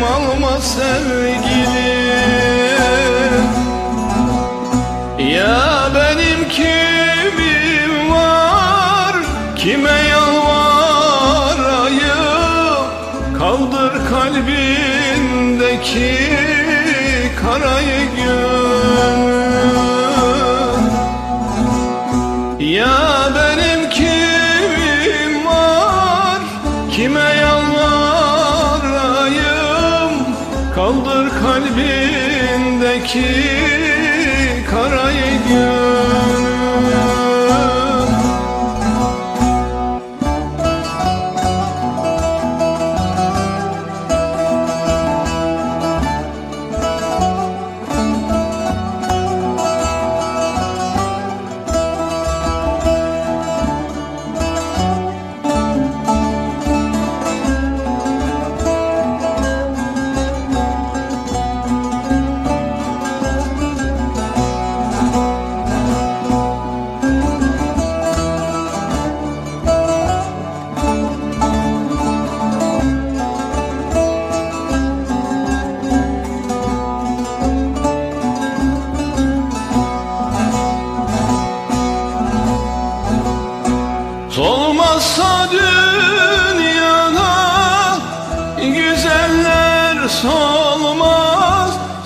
Benim alma sevgilim. Ya benim kimim var? Kime yalvarayım? Kaldır kalbindeki Kaldır kalbindeki karayı gör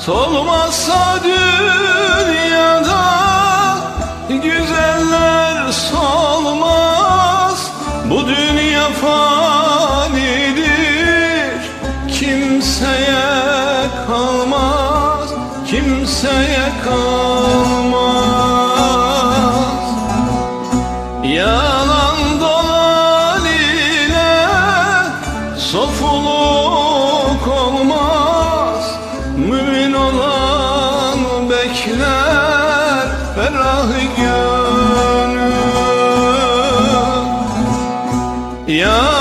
Solmazsa dünyada güzeller solmaz. Bu dünya fanidir kimseye kalmaz Kimseye kalmaz. Yalan bekler ferah gönül. Yalan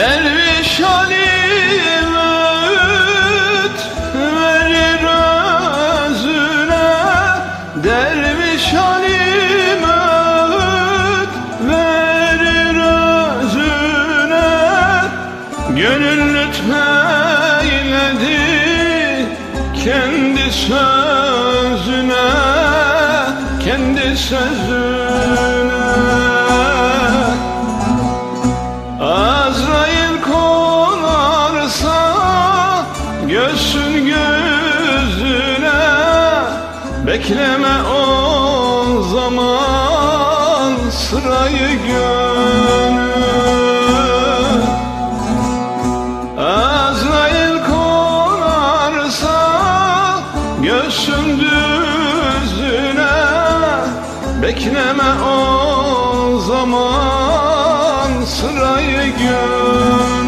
Derviş alim öğüt verir özüne Derviş alim öğüt verir özüne Gönül lütfeyledi kendi sözüne Kendi sözüne göğsün gözüne Bekleme o zaman sırayı gönül Azrail konarsa göğsün düzüne Bekleme o zaman sırayı gör